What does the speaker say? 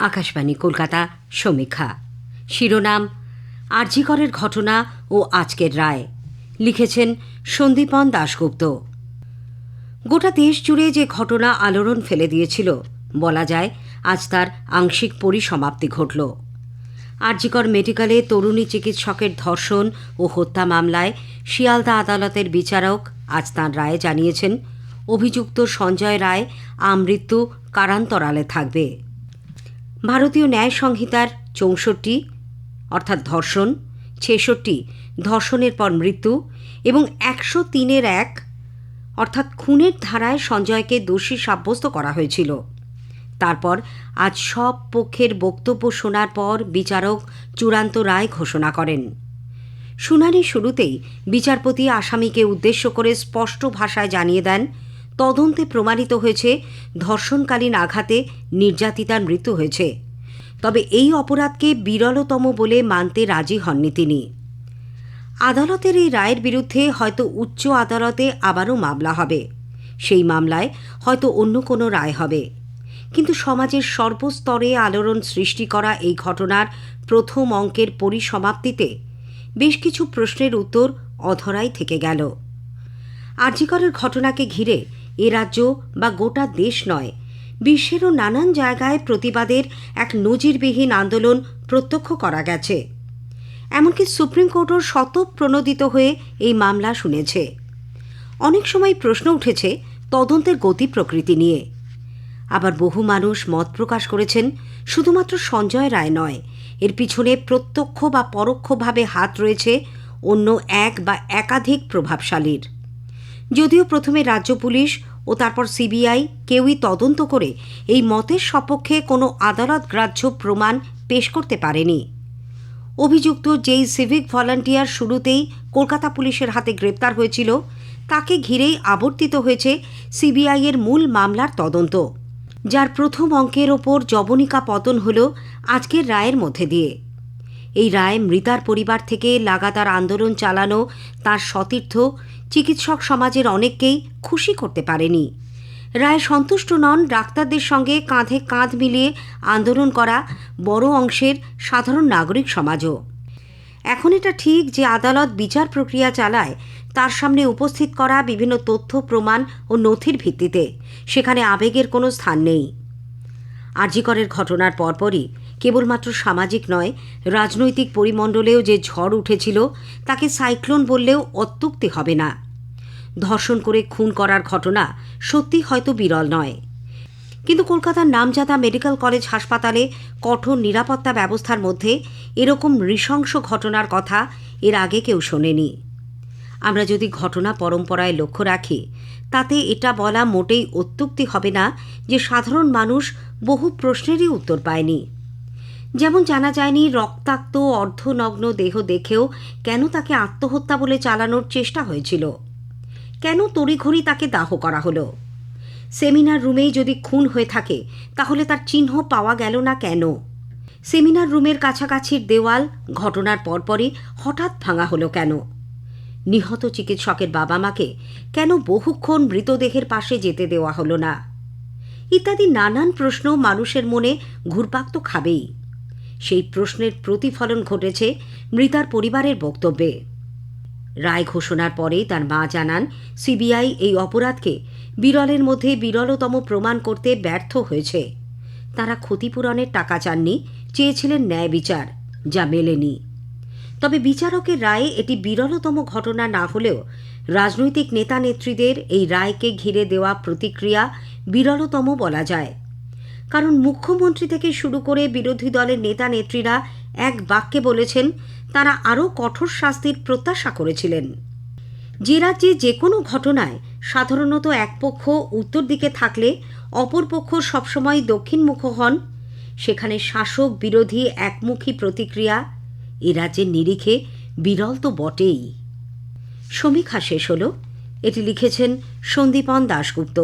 আকাশবাণী, কলকাতা, সমীক্ষা। শিরোনাম, আরজিকরের ঘটনা ও আজকের রায়। লিখেছেন সন্দীপন দাশগুপ্ত। গোটা দেশ জুড়ে যে ঘটনা আলোড়ন ফেলে দিয়েছিল, বলা যায় আজ তার আংশিক পরিসমাপ্তি ঘটল। আরজিকর মেডিকেলে তরুণী চিকিৎসকের ধর্ষণ ও হত্যা মামলায় শিয়ালদা আদালতের বিচারক আজ তাঁর রায়ে জানিয়েছেন, অভিযুক্ত সঞ্জয় রায় আমৃত্যু কারান্তরালে থাকবে। ভারতীয় ন্যায় সংহিতার চৌষট্টি, অর্থাৎ ধর্ষণ, ছেষট্টি, ধর্ষণের পর মৃত্যু এবং একশো তিনের এক, অর্থাৎ খুনের ধারায় সঞ্জয়কে দোষী সাব্যস্ত করা হয়েছিল। তারপর আজ সব পক্ষের বক্তব্য শোনার পর বিচারক চূড়ান্ত রায় ঘোষণা করেন। শুনানির শুরুতেই বিচারপতি আসামিকে উদ্দেশ্য করে স্পষ্ট ভাষায় জানিয়ে দেন তদন্তে প্রমাণিত হয়েছে, ধর্ষণকালীন আঘাতে নির্যাতিতার মৃত্যু হয়েছে। তবে এই অপরাধকে বিরলতম বলে মানতে রাজি হননি তিনি। আদালতের এই রায়ের বিরুদ্ধে হয়তো উচ্চ আদালতে আবারও মামলা হবে। সেই মামলায় হয়তো অন্য কোনো রায় হবে। কিন্তু সমাজের সর্বস্তরে আলোড়ন সৃষ্টি করা এই ঘটনার প্রথম অঙ্কের পরিসমাপ্তিতে বেশ কিছু প্রশ্নের উত্তর অধরাই থেকে গেল। আরজিকরের ঘটনাকে ঘিরে এ রাজ্য বা গোটা দেশ নয়। বিশ্বেরও নানান জায়গায় প্রতিবাদের এক নজিরবিহীন আন্দোলন প্রত্যক্ষ করা গেছে। এমনকি সুপ্রিম কোর্টও শত প্রণোদিত হয়ে এই মামলা শুনেছে। অনেক সময় প্রশ্ন উঠেছে তদন্তের গতি প্রকৃতি নিয়ে। আবার বহু মানুষ মত প্রকাশ করেছেন, শুধুমাত্র সঞ্জয় রায় নয়, এর পিছনে প্রত্যক্ষ বা পরোক্ষভাবে হাত রয়েছে অন্য এক বা একাধিক প্রভাবশালীর। যদিও প্রথমে রাজ্য পুলিশ ও তারপর সিবিআই কেউই তদন্ত করে এই মতের সপক্ষে কোনো আদালত গ্রাহ্য প্রমাণ পেশ করতে পারেনি। অভিযুক্ত যেই সিভিক ভলান্টিয়ার শুরুতেই কলকাতা পুলিশের হাতে গ্রেপ্তার হয়েছিল, তাকে ঘিরেই আবর্তিত হয়েছে সিবিআইয়ের মূল মামলার তদন্ত। যার প্রথম অঙ্কের ওপর জবনিকা পতন হল আজকের রায়ের মধ্যে দিয়ে। এই রায় মৃতার পরিবার থেকে লাগাতার আন্দোলন চালানো, তার সতীর্থ, চিকিৎসক সমাজের অনেককেই খুশি করতে পারেনি। রায় সন্তুষ্ট নন, ডাক্তারদের সঙ্গে কাঁধে কাঁধ মিলিয়ে আন্দোলন করা বড় অংশের সাধারণ নাগরিক সমাজও। এখন এটা ঠিক যে আদালত বিচার প্রক্রিয়া চালায়, তার সামনে উপস্থিত করা বিভিন্ন তথ্য, প্রমাণ ও নথির ভিত্তিতে, সেখানে আবেগের কোনো স্থান নেই। আরজিকরের ঘটনার পরপরই কেবলমাত্র সামাজিক নয়, রাজনৈতিক পরিমণ্ডলেও যে ঝড় উঠেছিল, তাকে সাইক্লোন বললেও অত্যুক্তি হবে না। ধর্ষণ করে খুন করার ঘটনা সত্যি হয়তো বিরল নয়। কিন্তু কলকাতার নামজাদা মেডিকেল কলেজ হাসপাতালে কঠোর নিরাপত্তা ব্যবস্থার মধ্যে এরকম নৃশংস ঘটনার কথা এর আগে কেউ শোনেনি। আমরা যদি ঘটনা পরম্পরায় লক্ষ্য রাখি, তাতে এটা বলা মোটেই অত্যুক্তি হবে না যে সাধারণ মানুষ বহু প্রশ্নেরই উত্তর পায়নি। যেমন জানা যায়নি রক্তাক্ত, অর্ধনগ্ন দেহ দেখেও কেন তাকে আত্মহত্যা বলে চালানোর চেষ্টা হয়েছিল। কেন তড়িঘড়ি তাকে দাহ করা হলো? সেমিনার রুমেই যদি খুন হয়ে থাকে, তাহলে তার চিহ্ন পাওয়া গেল না কেন? সেমিনার রুমের কাছাকাছির দেওয়াল ঘটনার পরপরই হঠাৎ ভাঙা হলো কেন? নিহত চিকিৎসকের বাবা মাকে কেন বহুক্ষণ মৃতদেহের পাশে যেতে দেওয়া হলো না? ইত্যাদি নানান প্রশ্ন মানুষের মনে ঘুরপাক তো খাবেই। সেই প্রশ্নের প্রতিফলন ঘটেছে মৃতার পরিবারের বক্তব্যে। রায় ঘোষণার পরে তার মা জানান, সিবিআই এই অপরাধকে বিরলের মধ্যে বিরলতম প্রমাণ করতে ব্যর্থ হয়েছে। তারা ক্ষতিপূরণের টাকা চাননি, চেয়েছিলেন ন্যায় বিচার, যা মেলেনি। তবে বিচারকের রায়ে এটি বিরলতম ঘটনা না হলেও রাজনৈতিক নেতা নেত্রীদের এই রায়কে ঘিরে দেওয়া প্রতিক্রিয়া বিরলতম বলা যায়। কারণ মুখ্যমন্ত্রী থেকে শুরু করে বিরোধী দলের নেতা নেত্রীরা এক বাক্যে বলেছেন, তারা আরও কঠোর শাস্তির প্রত্যাশা করেছিলেন। যে রাজ্যে যে কোনো ঘটনায় সাধারণত এক পক্ষ উত্তর দিকে থাকলে অপর পক্ষ সবসময় দক্ষিণমুখ হন, সেখানে শাসক বিরোধী একমুখী প্রতিক্রিয়া, এ রাজ্যের নিরিখে বিরল তো বটেই। সমীক্ষা শেষ হল, এটি লিখেছেন সন্দীপন দাশগুপ্ত।